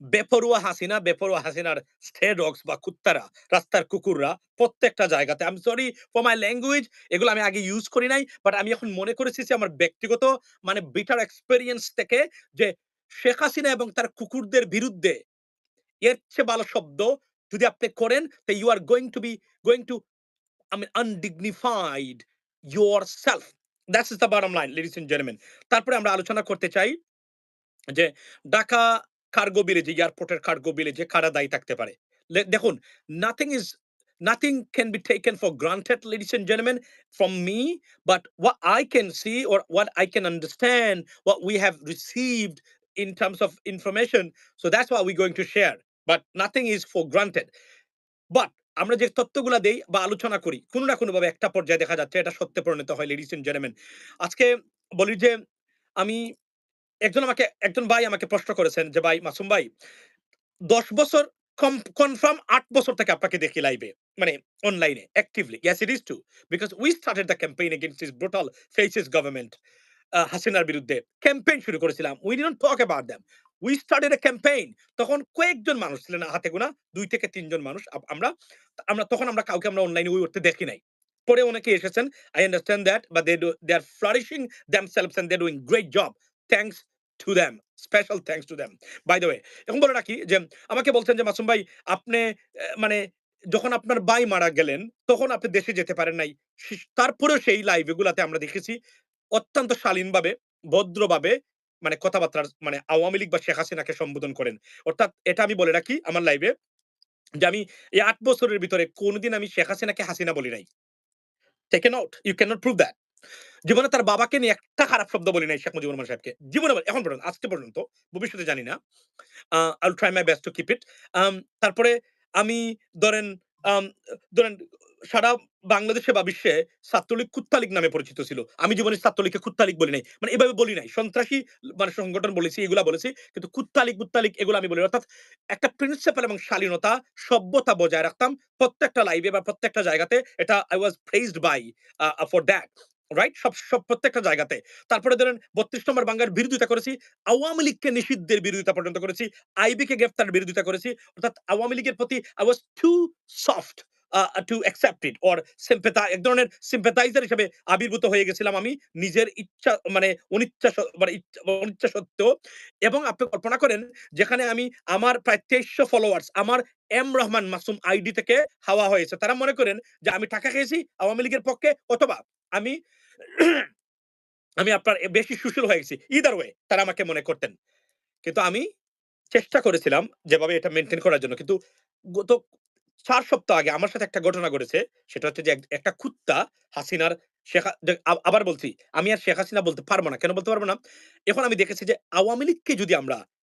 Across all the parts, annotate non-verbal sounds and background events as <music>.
বেপরোয়া হাসিনা, বেপরোয়া হাসিনার dogs বা কুত্তারা, রাস্তার কুকুররা প্রত্যেকটা জায়গাতে আমি সরি for মাই ল্যাঙ্গুয়েজ এগুলো আমি আগে ইউজ করি নাই। বাট আমি এখন মনে করেছি যে আমার ব্যক্তিগত মানে বিটার experience থেকে যে শেখ হাসিনা এবং তার কুকুরদের বিরুদ্ধে এর চেয়ে ভালো শব্দ যদি আপনি করেন তো you are going to be going to I mean undignified yourself. That is the bottom line ladies and gentlemen. তারপরে আমরা আলোচনা করতে চাই যে ঢাকা কার্গো বিলেজে এয়ারপোর্টের কার্গো বিলেজে কারা দায়ী থাকতে পারে? দেখুন nothing is nothing can be taken for granted ladies and gentleman from me but what I can see or what I can understand what we have received in terms of information so that's what we going to share but nothing is for granted but আমরা যে তথ্যগুলো দেই বা আলোচনা করি, কোনো না কোনোভাবে একটা পর্যায়ে দেখা যাচ্ছে, এটা সত্যে পরিণত হয় লেডিস এন্ড জেন্টলম্যান আজকে বলি যে, আমি একজন আমাকে, একজন ভাই আমাকে প্রশ্ন করেছেন যে, ভাই, মাসুম ভাই 10 বছর কনফার্ম 8 বছর থেকে আপনাকে দেখি লাইভে মানে অনলাইনে actively yes it is too because we started the campaign against this brutal fascist government হাসিনার বিরুদ্ধে ক্যাম্পেইন শুরু করেছিলাম we didn't talk about them we started a campaign তখন কয়েকজন মানুষ ছিলেন, হাতে গোনা, দুই থেকে তিনজন মানুষ আমরা আমরা, তখন আমরা কাউকে আমরা অনলাইনে ওই করতে দেখি নাই, পরে অনেকে এসেছেন আই আন্ডারস্ট্যান্ড দ্যাট বা they they are flourishing themselves and they doing great job thanks to them special thanks to them by the way এখন বলে রাখি যে, আমাকে বলছেন যে, মাসুম ভাই, আপনি মানে যখন আপনার বাই মারা গেলেন, তখন আপনি দেশে যেতে পারেন নাই। তারপরেও সেই লাইভ গুলাতে আমরা দেখেছি অত্যন্ত শালীনভাবে, ভদ্রভাবে মানে কথাবার্তার মানে আওয়ামী লীগ বা শেখ হাসিনাকে সম্বোধন করেন। অর্থাৎ এটা আমি বলে রাখি আমার লাইভে যে, আমি এই আট বছরের ভিতরে কোনোদিন আমি শেখ হাসিনাকে হাসিনা বলি নাই। Taken out you can not prove that জীবনে তার বাবাকে নিয়ে একটা খারাপ শব্দ বলি নাই শেখ মুজিবুর রহমান সাহেবকে। জীবনে এখন পর্যন্ত, আজকে পর্যন্ত, ভবিষ্যতে জানি না। I try my best to keep it তারপরে আমি ধরেন ধরেন, সারা বাংলাদেশে বা বিশ্বে ছাত্রলীগ কুত্তালীগ নামে পরিচিত ছিল। আমি জীবনে ছাত্রলীগকে কুত্তালীগ বলি নাই। মানে এভাবে বলি নাই। সন্ত্রাসী মানে সংগঠন বলেছি, এগুলা বলেছি, কিন্তু কুত্তালিক কুত্তালিক এগুলো আমি বলি অর্থাৎ একটা প্রিন্সিপাল এবং শালীনতা, সভ্যতা বজায় রাখতাম। প্রত্যেকটা লাইভে বা প্রত্যেকটা জায়গাতে এটা I was praised by for that right সব সব প্রত্যেকটা জায়গাতে। তারপরে ধরেন বত্রিশ নম্বর বাংলার বিরোধিতা করেছি, আওয়ামী লীগকে নিষিদ্ধের বিরোধিতা পর্যন্ত করেছি, আইবিকে গ্রেফতার বিরোধিতা করেছি, অর্থাৎ আওয়ামী লীগের প্রতি I was too soft to accept it or সিম্পেথা এক ধরনের সিম্পেথাইজার হিসেবে আবির্ভূত হয়ে গেছিলাম আমি নিজের ইচ্ছা মানে অনিচ্ছা মানে অনিচ্ছা এবং আপনি কল্পনা করেন যেখানে আমি আমার প্রায় তেইশশো ফলোয়ার্স আমার এম রহমান মাসুম আইডি থেকে হাওয়া হয়েছে। তারা মনে করেন যে আমি টাকা খেয়েছি আওয়ামী লীগের পক্ষে অথবা আমি আমি আপনার বেশি সুশীল হয়ে গেছি। ইদার ওয়ে তারা আমাকে মনে করতেন। কিন্তু আমি চেষ্টা করেছিলাম যেভাবে এটা মেনটেন করার জন্য। কিন্তু গত চার সপ্তাহ আগে আমার সাথে একটা ঘটনা ঘটেছে। সেটা হচ্ছে যে একটা কুত্তা হাসিনার শেখ আবার বলছি, আমি আর শেখ হাসিনা বলতে পারব না। কেন বলতে পারব না? এখন আমি দেখেছি যে আওয়ামী লীগকে যদি আমরা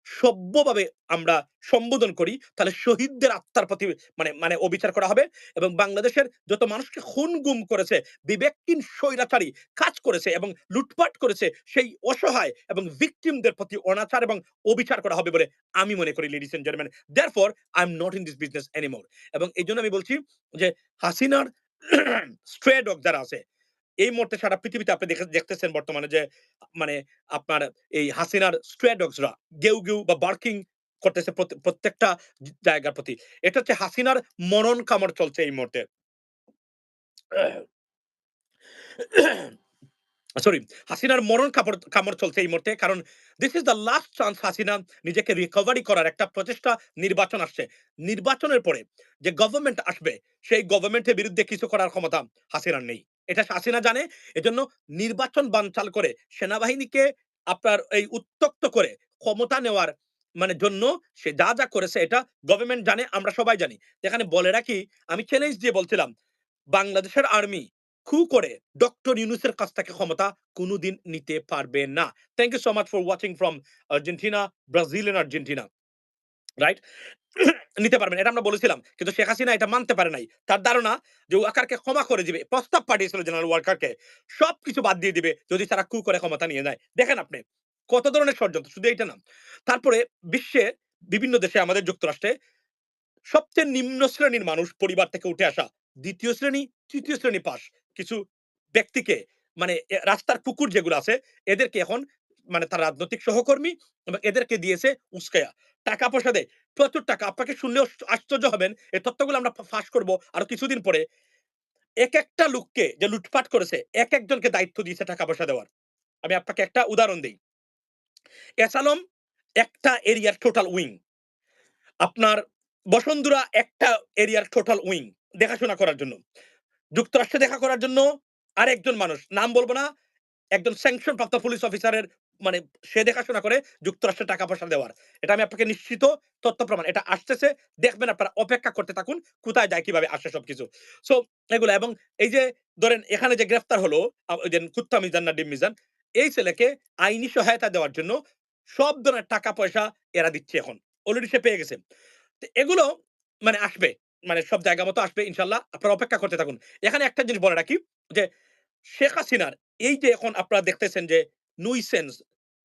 সভ্যভাবে আমরা সম্বোধন করি, তাহলে শহীদদের আত্মার প্রতি মানে মানে অবিচার করা হবে এবং বাংলাদেশের যত মানুষকে খুন গুম করেছে, বিবেকহীন স্বৈরাচারী কাজ করেছে এবং লুটপাট করেছে, সেই অসহায় এবং ভিকটিমদের প্রতি অনাচার এবং অবিচার করা হবে বলে আমি মনে করি ladies and gentleman therefore I am not in this business anymore এবং এই জন্য আমি বলছি যে হাসিনার <clears throat> স্ট্রে ডগ যারা আছে এই মুহূর্তে সারা পৃথিবীতে আপনি দেখতেছেন বর্তমানে যে মানে আপনার এই হাসিনার স্ট্রেডগসরা গেউ গেউ বা বার্কিং করতেছে প্রত্যেকটা জায়গার প্রতি। এটা হচ্ছে হাসিনার মরণ কামড় চলছে এই মুহূর্তে। সরি, হাসিনার মরণ কাপড়, কামড় চলছে এই মুহূর্তে কারণ this is the last chance Hasina নিজেকে রিকভারি করার একটা প্রচেষ্টা নির্বাচন আসছে। নির্বাচনের পরে যে গভর্নমেন্ট আসবে, সেই গভর্নমেন্টের বিরুদ্ধে কিছু করার ক্ষমতা হাসিনার নেই। এটা হাসিনা জানে, এজন্য নির্বাচন বানচাল করে, সেনাবাহিনীকে আপনার এই উত্তক্ত করে ক্ষমতা নেওয়ার মানে জন্য সে যা যা করেছে, এটা গভর্নমেন্ট জানে, আমরা সবাই জানি। এখানে বলে রাখি, আমি চ্যালেঞ্জ দিয়ে বলছিলাম, বাংলাদেশের আর্মি খু করে ডক্টর ইউনুসের কাছ থেকে ক্ষমতা কোনোদিন নিতে পারবে না। Thank you so much for watching from Argentina Brazil and Argentina right নিতে পারবেন, এটা আমরা বলেছিলাম কিন্তু শেখ হাসিনা এটা মানতে পারে নাই তার ধারণা যে ওয়াকারকে ক্ষমা করে দিবে, প্রস্তাব পাঠিয়েছিল জেনারেল ওয়ার্কারকে সবকিছু বাদ দিয়ে দিবে, যদি তারা কু করে ক্ষমতা নিয়ে যায় দেখেন আপনি, কত ধরনের ষড়যন্ত্র, শুধু এইটা না তারপরে বিশ্বে বিভিন্ন দেশে আমাদের যুক্তরাষ্ট্রে সবচেয়ে নিম্ন শ্রেণির মানুষ পরিবার থেকে উঠে আসা, দ্বিতীয় শ্রেণি, তৃতীয় শ্রেণি পাস কিছু ব্যক্তিকে মানে রাস্তার কুকুর যেগুলো আছে, এদেরকে এখন মানে তার রাজনৈতিক সহকর্মী এবং এদেরকে দিয়েছে উস্কায়া। টাকা পয়সা দেয়। প্রচুর টাকা। আপনাকে শুনলেও আশ্চর্য হবেন। এই তথ্যগুলো আমরা ফাঁস করব আরও কিছুদিন পরে। এক একটা লোককে যে লুটপাট করেছে, এক একজনকে দায়িত্ব দিয়েছে টাকা পয়সা দেওয়ার। আমি আপনাকে একটা উদাহরণ দিই এসালম একটা এরিয়ার টোটাল উইং। আপনার বসুন্ধরা একটা এরিয়ার টোটাল উইং দেখাশোনা করার জন্য। যুক্তরাষ্ট্রে দেখা করার জন্য আরেকজন মানুষ, নাম বলব না, একজন স্যাংশন প্রাপ্ত পুলিশ অফিসারের মানে সে দেখাশোনা করে যুক্তরাষ্ট্রে টাকা পয়সা দেওয়ার। এটা আমি আপনাকে নিশ্চিত তথ্য প্রমাণ। এটা আসতেছে দেখবেন আপনারা অপেক্ষা করতে থাকুন। কোথায় যায় কীভাবে আসে সবকিছু। সো এগুলা এবং এই যে ধরেন এখানে যে গ্রেফতার হলো কুত্তা মিজান না ডিম মিজান, এই ছেলেকে আইনি সহায়তা দেওয়ার জন্য সব ধরনের টাকা পয়সা এরা দিচ্ছে এখন। অলরেডি সে পেয়ে গেছে। এগুলো মানে আসবে। মানে সব জায়গা মতো আসবে ইনশাল্লাহ আপনারা অপেক্ষা করতে থাকুন। এখানে একটা জিনিস বলে রাখি যে শেখ হাসিনার এই যে এখন আপনারা দেখতেছেন যে নুইসেন্স,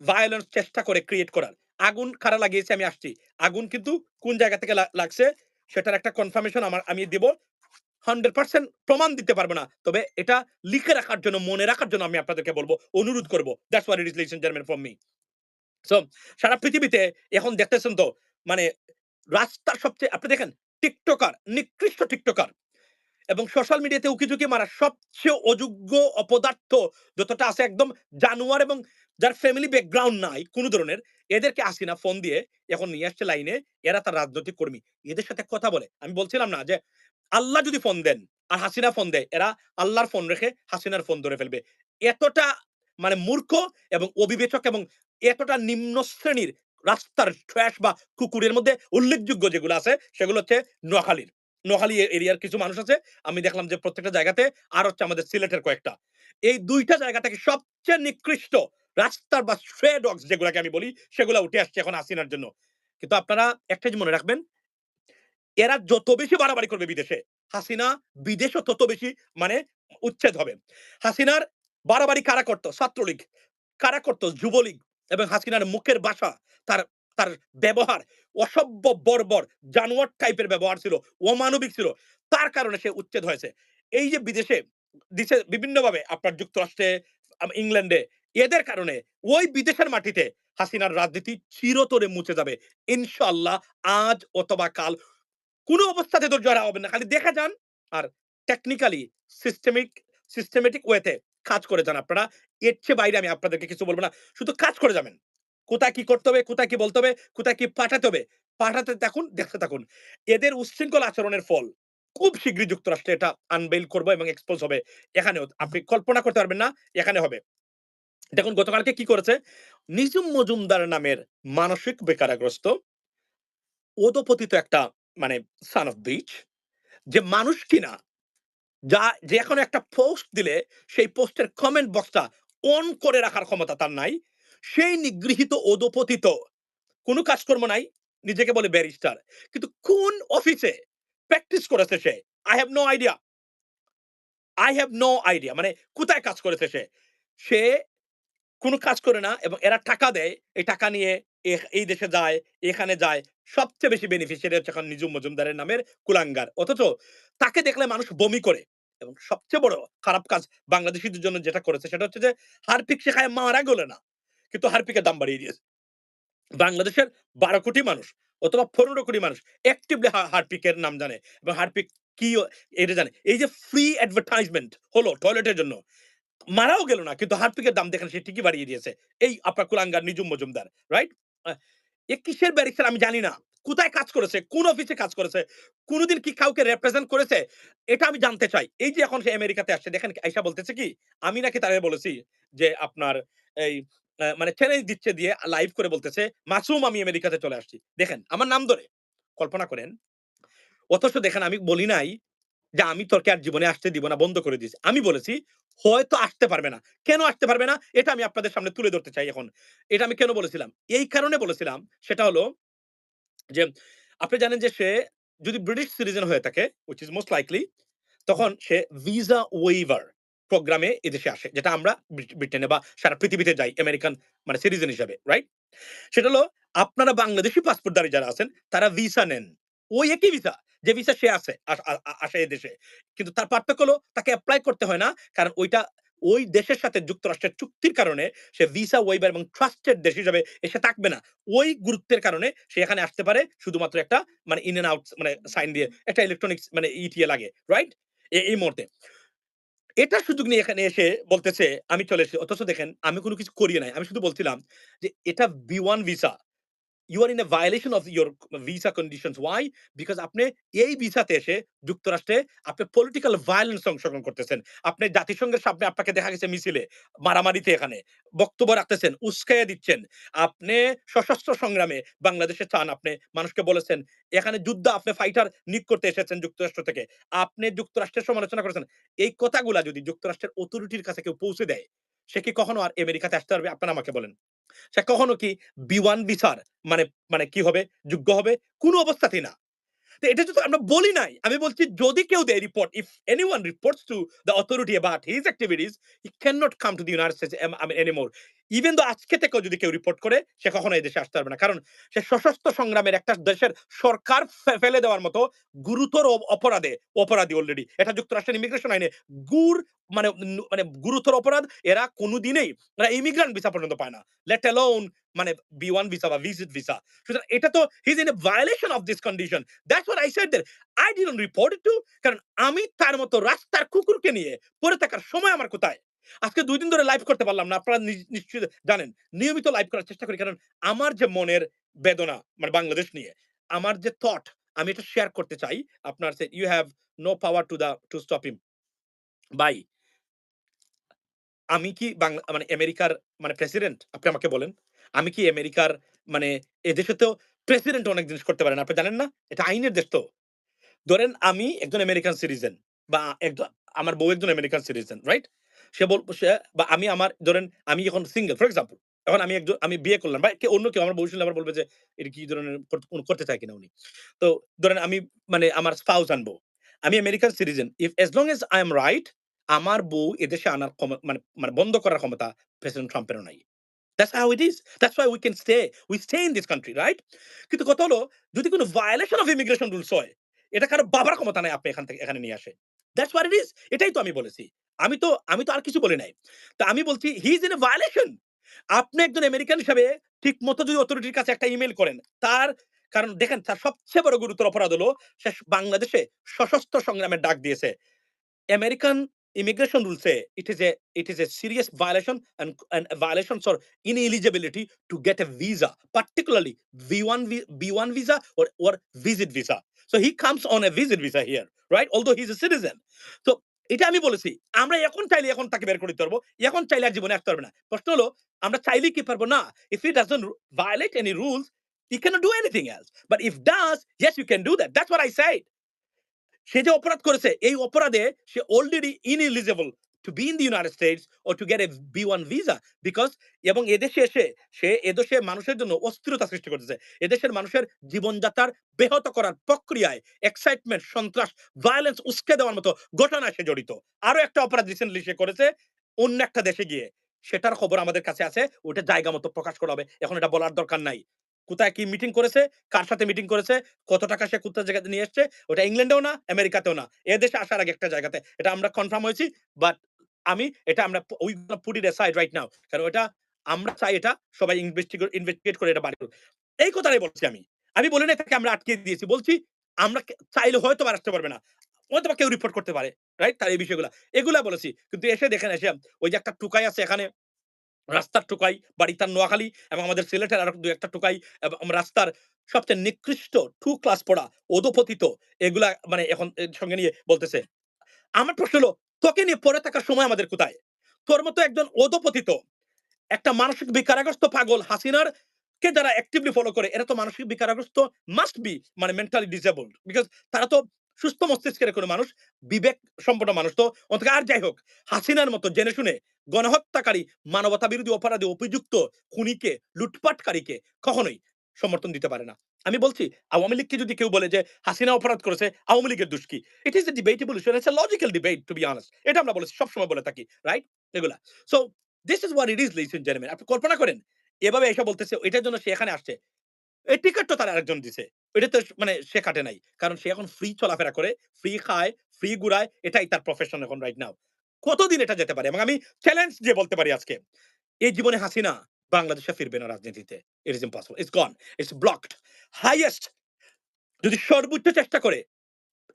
ভায়োলেন্স চেষ্টা করে ক্রিয়েট করার। আগুন কারা লাগিয়েছে আমি আসছি। আগুন কিন্তু কোন জায়গা থেকে লাগছে সেটার একটা কনফার্মেশন আমার আমি দিব। 100% প্রমাণ দিতে পারব না। তবে এটা লিখে রাখার জন্য, মনে রাখার জন্য আমি আপনাদেরকে বলব, অনুরোধ করব। That's what it is ladies and from me. So সারা পৃথিবীতে এখন দেখতেছেন তো মানে রাস্তার সবচেয়ে আপনি দেখেন টিকটকার, নিকৃষ্ট টিকটকার এবং সোশ্যাল মিডিয়াতে উকি-ঝুঁকি মারা সবচেয়ে অযোগ্য অপদার্থ যতটা আছে একদম জানোয়ার এবং যার ফ্যামিলি ব্যাকগ্রাউন্ড নাই, কোন ধরনের, এদেরকে হাসিনা ফোন দিয়ে এখন নিয়ে আসছে লাইনে এরা তার রাজনৈতিক কর্মী। এদের সাথে কথা বলে। আমি বলছিলাম না যে, আল্লাহ যদি ফোন দেন আর হাসিনা ফোন দেয়, এরা আল্লাহর ফোন রেখে হাসিনার ফোন ধরে ফেলবে। এতটা মানে মূর্খ এবং অবিবেচক এবং এতটা নিম্ন শ্রেণির রাস্তার ট্রাশ বা কুকুরের মধ্যে উল্লেখযোগ্য যেগুলো আছে, সেগুলো হচ্ছে নোয়াখালীর। নোয়াখালী এরিয়ার কিছু মানুষ আছে। আমি দেখলাম যে প্রত্যেকটা জায়গাতে আর হচ্ছে আমাদের সিলেটের কয়েকটা। এই ২ টা জায়গা থেকে সবচেয়ে নিকৃষ্ট রাস্তার বা স্ট্রে ডগস যেগুলাকে আমি বলি সেগুলা উঠে আসছে এখন হাসিনার জন্য। কিন্তু আপনারা একটা মনে রাখবেন এরা যত বেশি বাড়াবাড়ি করবে বিদেশে, হাসিনা বিদেশও তত বেশি মানে উচ্ছেদ হবে। হাসিনার বাড়াবাড়ি কারা করত? ছাত্রলীগ। কারা করতো যুবলীগ এবং হাসিনার মুখের ভাষা, তার তার ব্যবহার অসভ্য বর্বর জানোয়ার টাইপের ব্যবহার ছিল, অমানবিক ছিল। তার কারণে সে উচ্ছেদ হয়েছে। এই যে বিদেশে দিছে বিভিন্নভাবে আপনার যুক্তরাষ্ট্রে, ইংল্যান্ডে এদের কারণে ওই বিদেশের মাটিতে হাসিনার রাজনীতি চিরতরে মুছে যাবে। ইনশাআল্লাহ আজ অথবা কাল কোন অবস্থাতে ধৈর্য হারা হবেন না। খালি দেখে যান আর টেকনিক্যালি সিস্টেমিক সিস্টেমেটিক ওয়েতে কাজ করে যান আপনারা। এর চেয়ে বাইরে আমি আপনাদেরকে কিছু বলব না। শুধু কাজ করে যাবেন। কোথায় কি করতে হবে, কোথায় কি বলতে হবে, কোথায় কি পাঠাতে হবে, পাঠাতে থাকুন, দেখতে থাকুন। এদের উচ্ছৃঙ্খল আচরণের ফল খুব শীঘ্রই যুক্তরাষ্ট্রে এটা আনভেইল করব এবং এক্সপোজ হবে। এখানেও আপনি কল্পনা করতে পারবেন না, এখানে হবে। দেখুন, গতকালকে কি করেছে? নিঝুম মজুমদার নামের মানসিক বেকারাগ্রস্ত অধঃপতিত একটা মানে son of bitch, যে মানুষ কিনা, যা যেকোনো একটা পোস্ট দিলে সেই পোস্টের কমেন্ট বক্সটা অন করে রাখার ক্ষমতা তার নাই। সেই নিগৃহীত অধঃপতিত কোন কাজকর্ম নাই। নিজেকে বলে ব্যারিস্টার। কিন্তু কোন অফিসে প্র্যাকটিস করেছে সে? I have no idea. I have no idea মানে কোথায় কাজ করেছে সে? সে কোন কাজ করে না এবং এরা টাকা দেয়। এই টাকা নিয়ে এই দেশে যায়, এখানে যায়। সবচেয়ে বেশি বেনিফিশিয়ারি হচ্ছে এখন নিঝুম মজুমদারের নামের কুলাঙ্গার। অথচ তাকে দেখলে মানুষ বমি করে এবং সবচেয়ে বড় খারাপ কাজ বাংলাদেশীদের জন্য যেটা করেছে সেটা হচ্ছে যে হারপিক সে খায় মারা গেলো না। কিন্তু হারপিকের দাম বাড়িয়ে দিয়েছে। বাংলাদেশের ১২ কোটি মানুষ অথবা ১৫ কোটি মানুষ অ্যাক্টিভলি হারপিকের নাম জানে এবং হারপিক কি এটা জানে। এই যে ফ্রি অ্যাডভার্টাইজমেন্ট হলো টয়লেটের জন্য। মারাও গেল না। কিন্তু হারপিকের দাম দেখেন সে ঠিকই বাড়িয়ে দিয়েছে। এই আপনার কুলাঙ্গার নিঝুম মজুমদার। রাইট? এ কিসের ব্যারিস্টার আমি জানি না। কোথায় কাজ করেছে? কোন অফিসে কাজ করেছে? কোনদিন কি কাউকে রিপ্রেজেন্ট করেছে? এটা আমি জানতে চাই। এই যে এখন সে আমেরিকাতে আসছে দেখেন আইসা বলতেছে কি? আমি নাকি তারে বলেছি যে আপনার এই মানে চ্যালেঞ্জ দিচ্ছে দিয়ে লাইভ করে বলতেছে, "মাসুম আমি আমেরিকাতে চলে আসছি।" দেখেন আমার নাম ধরে। কল্পনা করেন। অথচ দেখেন আমি বলি নাই যে আমি তোকে আর জীবনে আসতে দিব না, বন্ধ করে দিয়েছি। আমি বলেছি হয়তো আসতে পারবে না। কেন আসতে পারবে না? এটা আমি আপনাদের সামনে তুলে ধরতে চাই এখন। এটা আমি কেন বলেছিলাম? এই কারণে বলেছিলাম সেটা হলো যে আপনি জানেন যে সে যদি ব্রিটিশ সিটিজেন হয়ে থাকে which is most likely তখন সে ভিসা ওয়েভার প্রোগ্রামে এদেশে আসে। যেটা আমরা ব্রিটেনে বা সারা পৃথিবীতে যাই আমেরিকান মানে সিটিজেন হিসাবে। রাইট? সেটা হলো আপনারা বাংলাদেশী পাসপোর্টধারী যারা আছেন তারা ভিসা নেন। ওই একই ভিসা যে ভিসা সে আছে, আস আসে এদেশে। কিন্তু তার পার্থক্য হলো, তাকে এপ্লাই করতে হয় না। কারণ ওইটা, ওই দেশের সাথে যুক্তরাষ্ট্রের চুক্তির কারণে সে ভিসা ওয়েভার এবং ট্রাস্টেড দেশ হিসাবে এসে থাকবে না। ওই গুরুত্বের কারণে সে এখানে আসতে পারে, শুধুমাত্র একটা মানে ইন অ্যান্ড আউট মানে সাইন দিয়ে, একটা ইলেকট্রনিক্স মানে ইটিএ লাগে। রাইট? এই মুহূর্তে। এটার সুযোগ নিয়ে এখানে এসে বলতেছে, আমি চলে এসেছি। অথচ দেখেন, আমি কোনো কিছু করি নাই। আমি শুধু বলছিলাম যে, এটা B one visa. You are in a violation of your visa conditions. Why? Because আপনি এই ভিসাতে এসে যুক্তরাষ্ট্রে আপনি পলিটিক্যাল ভায়োলেন্স অংশগ্রহণ করতেছেন। আপনি জাতিসংঘের সামনে আপনাকে দেখা গেছে মিছিলে, মারামারিতে এখানে বক্তব্য রাখতেছেন, উস্কাইয়া দিচ্ছেন। আপনি সশস্ত্র সংগ্রামে বাংলাদেশে চান আপনি মানুষকে বলেছেন, এখানে যুদ্ধ আপনি ফাইটার নিয়োগ করতে এসেছেন যুক্তরাষ্ট্র থেকে। আপনি যুক্তরাষ্ট্রের সমালোচনা করেছেন। এই কথাগুলা যদি যুক্তরাষ্ট্রের অথরিটির কাছে কেউ পৌঁছে দেয়, সে কি কখনো আর আমেরিকাতে আসতে পারবে? আপনারা আমাকে বলেন। সে কখনো কি বিওয়ান বিচার মানে মানে কি হবে, যোগ্য হবে? কোনো অবস্থাতেই না। এটা তো আমরা বলি নাই, আমি বলছি যদি কেউ দেয় report if anyone reports to the authority about his activities he can not come to the United States anymore Even though আজকে থেকেও যদি কেউ রিপোর্ট করে, সে কখনো এই দেশে আসতে পারবে না। কারণ সে সশস্ত্র সংগ্রামের একটা দেশের সরকার ফেলে দেওয়ার মতো গুরুতর অপরাধে অপরাধী অলরেডি। এটা যুক্তরাষ্ট্রের ইমিগ্রেশন আইনে গুর মানে মানে গুরুতর অপরাধ। এরা কোনদিনই এরা ইমিগ্রেন্ট ভিসা পর্যন্ত পায় না। Let alone মানে B1 ভিসা বা ভিজিট ভিসা। সুতরাং এটা তো he in violation of this condition. That's what I said there. I didn't report it to কারণ আমি তার মতো রাস্তার কুকুরকে নিয়ে পড়ে থাকার সময় আমার কোথায়? আজকে ২ দিন ধরে লাইভ করতে পারলাম না। আপনারা নি নিশ্চয়ই জানেন। নিয়মিত লাইভ করার চেষ্টা করি। কারণ আমার যে মনের বেদনা মানে বাংলাদেশ নিয়ে, আমার যে থট আমি এটা শেয়ার করতে চাই। আপনার সে you have no power to the to stop him. ভাই আমি কি বাংলা মানে আমেরিকার মানে প্রেসিডেন্ট? আপনি আমাকে বলেন। আমি কি আমেরিকার মানে এদেশে তো প্রেসিডেন্ট অনেক জিনিস করতে পারে না। আপনি জানেন না? এটা আইনের দেশ তো। ধরেন আমি একজন আমেরিকান সিটিজেন বা একজন আমার বউ একজন আমেরিকান সিটিজেন, রাইট? সে বল সে বা আমি আমার ধরেন আমি এখন সিঙ্গল ফর এক্সাম্পল। এখন আমি একজন আমি বিয়ে করলাম বা কে অন্য কেউ আমার বউ আবার বলবে যে এটা কি ধরনের করতে চায় কিনা উনি। তো ধরেন আমি মানে আমার স্পাউস আনব। আমি American citizen. If as long as I am right আমার বউ এদেশে আনার মানে মানে বন্ধ করার ক্ষমতা প্রেসিডেন্ট ট্রাম্পেরও নাই। That's how it is. That's why we can stay. We stay in this country, right? কিন্তু কথা হলো যদি কোন ভায়োলেশন অফ ইমিগ্রেশন রুলস হয়, এটা কারও বাবার ক্ষমতা নাই আপনি এখান থেকে এখানে নিয়ে আসে। That's what it is. এটাই তো আমি বলেছি। আমি তো আমি তো আর কিছু বলি নাই। তা আমি বলছি he is in a violation আপনি একজন আমেরিকান হিসাবে ঠিক মতো যদি অথরিটির কাছে একটা ইমেল করেন, তার, কারণ দেখেন, তার সবচেয়ে বড় গুরুতর অপরাধ হলো, সে বাংলাদেশে সশস্ত্র সংগ্রামের ডাক দিয়েছে। American immigration রুলসে it is a it is a serious violation violation for ineligibility to get a visa particularly B one B one visa or or visit visa so he comes on a visit visa here right although he is a citizen তো এটা আমি বলেছি। আমরা এখন চাইলে এখন তাকে বের করে পারব। এখন চাইলে আর জীবনে আসতে পারবে না। প্রশ্ন হলো আমরা চাইলেই কি পারব না? He doesn't ru- violate any rules, he cannot do anything else. But if does, yes, you can do that. That's what I said. সে যে অপরাধ করেছে এই অপরাধে সে already ineligible to be in the United States or to get a B1 visa because এবং এদেশে এসে সে এদেশে মানুষের জন্য অস্থিরতা সৃষ্টি করতেছে। এদেশের মানুষের জীবনযাত্রার ব্যাহত করার প্রক্রিয়ায় এক্সাইটমেন্ট, সন্ত্রাস, ভায়োলেন্স উস্কে দেওয়ার মতো ঘটনায় সে জড়িত। আরও একটা অপরাধ রিসেন্টলি সে করেছে অন্য একটা দেশে গিয়ে। সেটার খবর আমাদের কাছে আছে। ওটা জায়গা মতো প্রকাশ করা হবে। এখন এটা বলার দরকার নাই। কোথায় কি মিটিং করেছে, কার সাথে মিটিং করেছে, কত টাকা সে কোথায় জায়গাতে নিয়ে এসছে, ওটা ইংল্যান্ডেও না, আমেরিকাতেও না। এদেশে আসার আগে একটা জায়গাতে। এটা আমরা কনফার্ম হয়েছি। বাট আমি এটা আমরা we put aside right now. কারণ ওটা আমরা চাই এটা সবাই ইনভেস্টিগেট ইনভেস্টিগেট করে এটা বাড়ি। এই কথাটাই বলছি আমি। আমি বলি নাই তাকে আমরা আটকে দিয়েছি। বলছি আমরা চাইলে হয়তোবা আর আসতে পারবে না। হয়তোবা কেউ রিপোর্ট করতে পারে। রাইট? তার এই বিষয়গুলা। এগুলা বলেছি। কিন্তু এসে দেখেন এসে ওই যে একটা টুকাই আছে এখানে রাস্তার টোকাই, বাড়ি তার নোয়াখালী এবং আমাদের সিলেটের আরও দু একটা টুকাই এবং রাস্তার সবচেয়ে নিকৃষ্ট টু ক্লাস পড়া, অধঃপতিত এগুলা মানে এখন সঙ্গে নিয়ে বলতেছে। আমার প্রশ্ন হলো, তোকে নিয়ে পড়ে থাকার সময় আমাদের কোথায়? তোর মতো একজন অধঃপতিত, একটা মানসিক বিকারগ্রস্ত পাগল হাসিনার কে যারা অ্যাক্টিভলি ফলো করে এরা তো মানসিক বিকারগ্রস্ত মাস্ট বি মানে মেন্টালি ডিসেবলড। বিকজ তারা তো সুস্থ মস্তিষ্কের কোনো মানুষ, বিবেক সম্পন্ন মানুষ তো অন্তত আর যাই হোক, হাসিনার মতো জেনে শুনে গণহত্যাকারী, মানবতা বিরোধী অপরাধে অভিযুক্ত খুনিকে, লুটপাটকারীকে কখনোই সমর্থন দিতে পারে না। আমি বলছি আওয়ামী লীগকে যদি কেউ বলে যে হাসিনা অপরাধ করেছে, আওয়ামী লীগের দোষ কি? It is a debatable issue, it's a logical debate to be honest. এটা আমরা বলেছি সবসময় বলে থাকি, রাইট? এগুলা। So this is what it is ladies and আপনি কল্পনা করেন এভাবে এসে বলতেছে এটার জন্য সে এখানে আসছে। এই টিকেট তো তার আরেকজন দিছে। এটা তো মানে সে কাটে নাই। কারণ সে এখন ফ্রি চলাফেরা করে, ফ্রি খায়, ফ্রি ঘুরায়। এটাই তার প্রফেশন এখন রাইট নাও। কতদিন এটা যেতে পারে এবং আমি চ্যালেঞ্জ দিয়ে বলতে পারি আজকে এই জীবনে হাসিনা বাংলাদেশে ফিরবে না রাজনীতিতে। It is impossible it's gone it's blocked highest যদি সর্বোচ্চ চেষ্টা করে,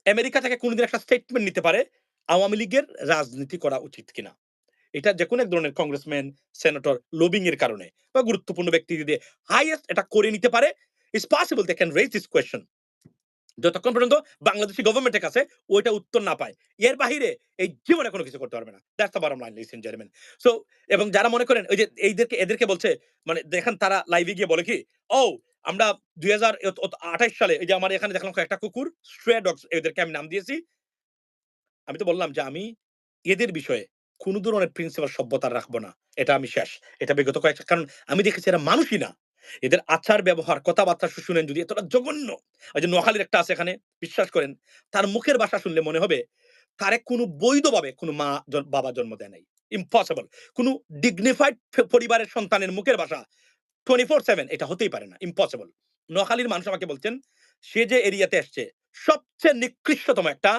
আমেরিকা থেকে কোনোদিন একটা স্টেটমেন্ট নিতে পারে, আওয়ামী লীগের রাজনীতি করা উচিত কিনা। এটা যে কোনো এক ধরনের কংগ্রেসম্যান সেনেটর লবিং এর কারণে বা গুরুত্বপূর্ণ ব্যক্তি যদি হাইয়েস্ট এটা করে নিতে পারে it's possible they can raise this question যতক্ষণ পর্যন্ত বাংলাদেশি গভর্নমেন্টের কাছে ওইটা উত্তর না পায়, এর বাহিরে এই জীবনে কোনো কিছু করতে পারবে না। That's the bottom line listen gentleman so এবং যারা মনে করেন ওই যে এইদেরকে, এদেরকে বলছে মানে দেখেন তারা লাইভে গিয়ে বলে কি ও আমরা দুই হাজার সালে এই যে আমার এখানে দেখলাম একটা কুকুর স্ট্রে ডগস এদেরকে আমি নাম দিয়েছি। আমি তো বললাম যে, আমি এদের বিষয়ে কোন ধরনের প্রিন্সিপাল সভ্যতা রাখব না। এটা আমি শেষ। এটা বিগত কয়েকটা কারণ আমি দেখেছি এরা মানুষই না। এদের আচার ব্যবহার, কথাবার্তা শুনেন যদি, এতটা জঘন্য। ওই যে নোয়াখালীর একটা আছে এখানে, বিশ্বাস করেন, তার মুখের ভাষা শুনলে মনে হবে, তারে কোনো বৈধভাবে কোনো মা বাবা জন্ম দেয় নাই। ইম্পসিবল কোনো ডিগনিফাইড পরিবারের সন্তানের মুখের ভাষা টোয়েন্টি ফোর সেভেন এটা হতেই পারে না। ইম্পসিবল নোয়াখালীর মানুষ আমাকে বলছেন, সে যে এরিয়াতে আসছে সবচেয়ে নিকৃষ্টতম একটা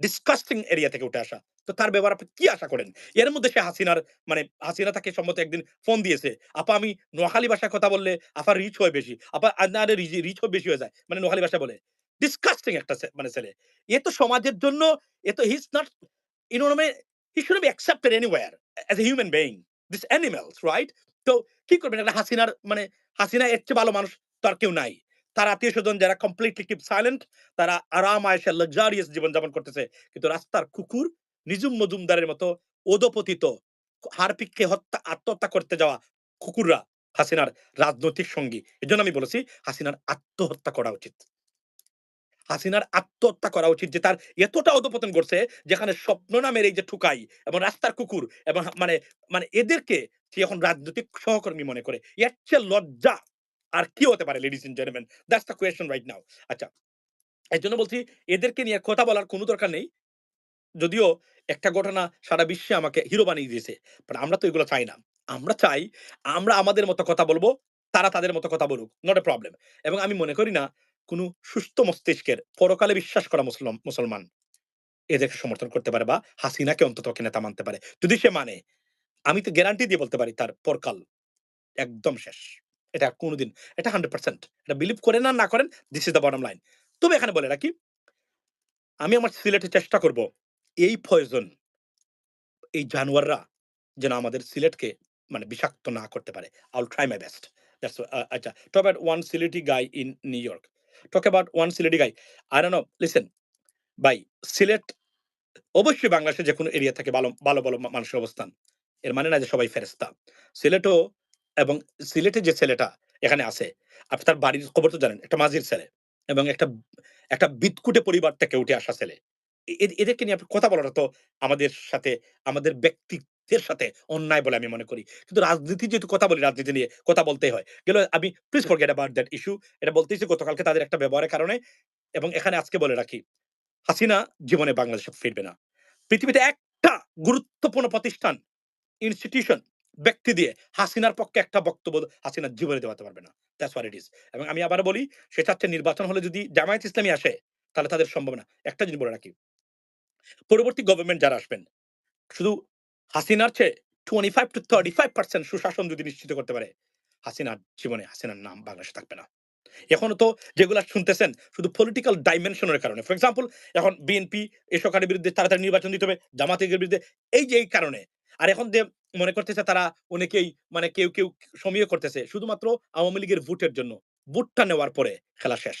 ডিসকাস্টিং এরিয়া থেকে উঠে আসা। তো তার ব্যবহার আপনি কি আশা করেন? এর মধ্যে সে হাসিনার মানে হাসিনা তাকে সম্মত একদিন ফোন দিয়েছে, আপা, আমি নোয়াখালী ভাষায় কথা বললে আপার রিচ হয় বেশি, আপা রিচ বেশি হয়ে যায়। মানে নোয়াখালী ভাষা বলে। ডিসকাস্টিং একটা মানে ছেলে। এ তো সমাজের জন্য, এ তো হিজ নট মানে he should be accepted as a human this animals right তো কি করবেন? একটা হাসিনার মানে হাসিনা এর চেয়ে ভালো মানুষ তার কেউ নাই। তার আত্মীয় স্বজন যারা কমপ্লিটলি কিপ সাইলেন্ট তারা আরাম আয়সা লাক্সারিয়াস জীবনযাপন করতেছে। কিন্তু রাস্তার কুকুর নিজুম মজুমদারের মতো ওদপতিত হারপিককে হত্যা, আত্মহত্যা করতে যাওয়া কুকুররা হাসিনার রাজনৈতিক সঙ্গী। এজন্য আমি বলেছি, হাসিনার আত্মহত্যা করা উচিত। হাসিনার আত্মহত্যা করা উচিত যে তার এতটা অধপতন করছে যেখানে স্বপ্ন নামের এই যে ঠুকাই এবং রাস্তার কুকুর এবং মানে মানে এদেরকে সে এখন রাজনৈতিক সহকর্মী মনে করে। এর চেয়ে লজ্জা আর কি হতে পারে ladies and gentleman that's the question right now আচ্ছা এই জন্য বলছি, এদেরকে নিয়ে কথা বলার কোনো দরকার নেই। যদিও একটা ঘটনা সারা বিশ্বে আমাকে হিরো বানিয়ে দিয়েছে বাট আমরা তো এগুলো চাই না। আমরা চাই আমরা আমাদের মতো কথা বলব, তারা তাদের মতো কথা বলুক নট এ প্রবলেম এবং আমি মনে করি না কোনো সুস্থ মস্তিষ্কের পরকালে বিশ্বাস করা মুসলমান মুসলমান এদেরকে সমর্থন করতে পারে বা হাসিনাকে অন্তত নেতা মানতে পারে। যদি সে মানে আমি তো গ্যারান্টি দিয়ে বলতে পারি তার পরকাল একদম শেষ। এটা কোনোদিন, এটা হান্ড্রেড পার্সেন্ট এটা বিলিভ করেন না না করেন this is the bottom line তবে এখানে বলে রাখি, আমি আমার সিলেটে চেষ্টা করব এই পয়জন এই জানোয়াররা যেন আমাদের সিলেটকে মানে বিষাক্ত না করতে পারে। I try my best that's আচ্ছা talk about one Sylheti guy in New York talk about one Sylheti guy I know listen ভাই, সিলেট অবশ্যই বাংলাদেশের যে কোনো এরিয়া থেকে ভালো ভালো ভালো মানুষের অবস্থান। এর মানে না যে সবাই ফেরেস্তা সিলেটও এবং সিলেটে যে ছেলেটা এখানে আছে, আপনি তার বাড়ির খবর তো জানেন, একটা মাঝির ছেলে এবং একটা একটা বিদকুটে পরিবার থেকে উঠে আসা ছেলে। এ- এদেরকে নিয়ে আপনি কথা বলাটা তো আমাদের সাথে আমাদের ব্যক্তিত্বের সাথে অন্যায় বলে আমি মনে করি। কিন্তু রাজনীতি যেহেতু কথা বলি রাজনীতি নিয়ে কথা বলতেই হয়। গেল আমি please forget about that issue এটা বলতেইছি গতকালকে তাদের একটা ব্যবহারের কারণে এবং এখানে আজকে বলে রাখি হাসিনা জীবনে বাংলাদেশে ফিরবে না। পৃথিবীতে একটা গুরুত্বপূর্ণ প্রতিষ্ঠান ইনস্টিটিউশন ব্যক্তি দিয়ে হাসিনার পক্ষে একটা বক্তব্য হাসিনার জীবনে দেওয়াতে পারবে না। দ্যাটস হোয়াট ইট ইজ এবং আমি আবার বলি সেটা হচ্ছে নির্বাচন হলে যদি জামায়াত ইসলামী আসে তাহলে তাদের সম্ভাবনা একটা জিনিস বলে রাখি পরবর্তী গভর্নমেন্ট যারা আসবেন, শুধু হাসিনার চেয়ে twenty five to thirty five percent সুশাসন যদি নিশ্চিত করতে পারে, হাসিনার জীবনে, হাসিনার নাম বাংলাদেশে থাকবে না। এখনও তো যেগুলা শুনতেছেন, শুধু পলিটিক্যাল ডাইমেনশনের কারণে। ফর এক্সাম্পল এখন বিএনপি এই সরকারের বিরুদ্ধে তাড়াতাড়ি নির্বাচন দিতে হবে, জামাতের বিরুদ্ধে, এই যে এই কারণে। আর এখন যে মনে করতেছে তারা অনেকেই মানে কেউ কেউ সমীহ করতেছে, শুধুমাত্র আওয়ামী লীগের ভোটের জন্য। ভোটটা নেওয়ার পরে খেলা শেষ।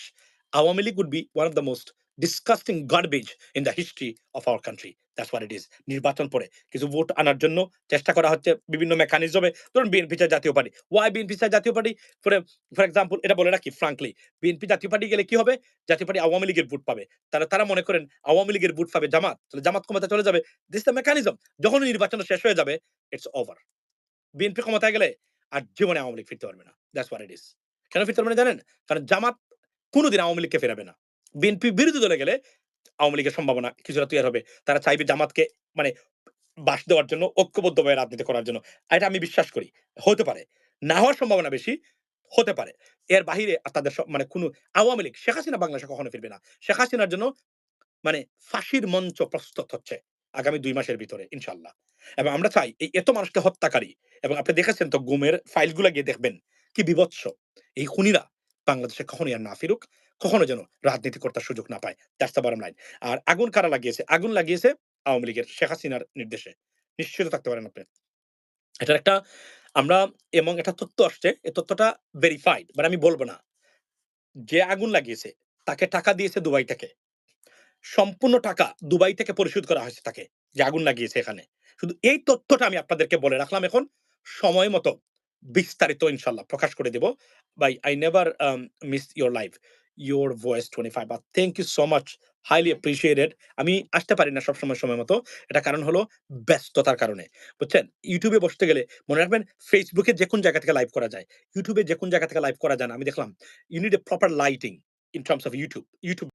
Awami League would be one of the most disgusting garbage in the history of our country that's what it is নির্বাচন পরে কিছু ভোট আনার জন্য চেষ্টা করা হচ্ছে বিভিন্ন মেকানিজমে ধরুন বিএনপি জাতীয় পার্টি ওয়াই বিএনপি চায় জাতীয় পার্টি ফর ফর এক্সাম্পল এটা বলে রাখি ফ্রাঙ্কলি বিএনপি জাতীয় পার্টি গেলে কি হবে? জাতীয় পার্টি আওয়ামী লীগের ভোট পাবে। তারা তারা মনে করেন আওয়ামী লীগের ভোট পাবে জামাত। তাহলে জামাত ক্ষমতা চলে যাবে। দিস দ্য মেকানিজম যখন নির্বাচন শেষ হয়ে যাবে ইটস ওভার বিএনপি ক্ষমতায় গেলে আর জীবনে আওয়ামী লীগ ফিরতে পারবে না। দ্যাটস হোয়াট ইট ইজ কেন ফিরতে পারবে না জানেন? কারণ জামাত কোনোদিন আওয়ামী লীগকে ফেরাবে না। বিএনপি বিরোধী দলে গেলে আওয়ামী লীগের সম্ভাবনা কিছুটা তৈরি হবে তারা চাইবে জামাতকে মানে বাস দেওয়ার জন্য ঐক্যবদ্ধভাবে রাজনীতি করার জন্য এটা আমি বিশ্বাস করি, হতে পারে না হওয়ার সম্ভাবনা বেশি, হতে পারে এর বাহিরে তাদের মানে কোনো আওয়ামী লীগ, শেখ হাসিনা বাংলাদেশে কখনো ফিরবে না শেখ হাসিনার জন্য মানে ফাঁসির মঞ্চ প্রস্তুত হচ্ছে আগামী দুই মাসের ভিতরে, ইনশাআল্লাহ। এবং আমরা চাই এই এত মানুষকে হত্যাকারী, এবং আপনি দেখেছেন তো গুমের ফাইলগুলা গিয়ে দেখবেন। কি বীভৎস! এই খুনিরা বাংলাদেশে কখনোই আর না ফিরুক। কখনো যেন রাজনীতি করতে সুযোগ না পায়। That's the bottom line. আর আগুন কারা লাগিয়েছে? আগুন লাগিয়েছে আওয়ামী লীগের শেখ হাসিনার নির্দেশে। নিশ্চিত থাকতে পারেন আপনি। এটার একটা, আমরা, এবং একটা তথ্য আসছে। এই তথ্যটা ভেরিফাইড বাট আমি বলব না। যে আগুন লাগিয়েছে, তাকে টাকা দিয়েছে দুবাই থেকে। সম্পূর্ণ টাকা দুবাই থেকে পরিশোধ করা হয়েছে তাকে। যে আগুন লাগিয়েছে এখানে। শুধু এই তথ্যটা আমি আপনাদেরকে বলে রাখলাম এখন। সময় মতো বিস্তারিত ইনশাল্লাহ প্রকাশ করে দেব। ভাই I never miss miss life live, your voice 25 but thank you so much highly appreciated আমি আসতে পারি না সবসময় সময় মতো। এটার কারণ হলো ব্যস্ততার কারণে। বুঝছেন? ইউটিউবে বসতে গেলে মনে রাখবেন ফেসবুকে যেকোন জায়গা থেকে লাইভ করা যায়। ইউটিউবে যে কোন জায়গা থেকে লাইভ করা যায় না। আমি দেখলাম। You need a proper lighting in terms of YouTube YouTube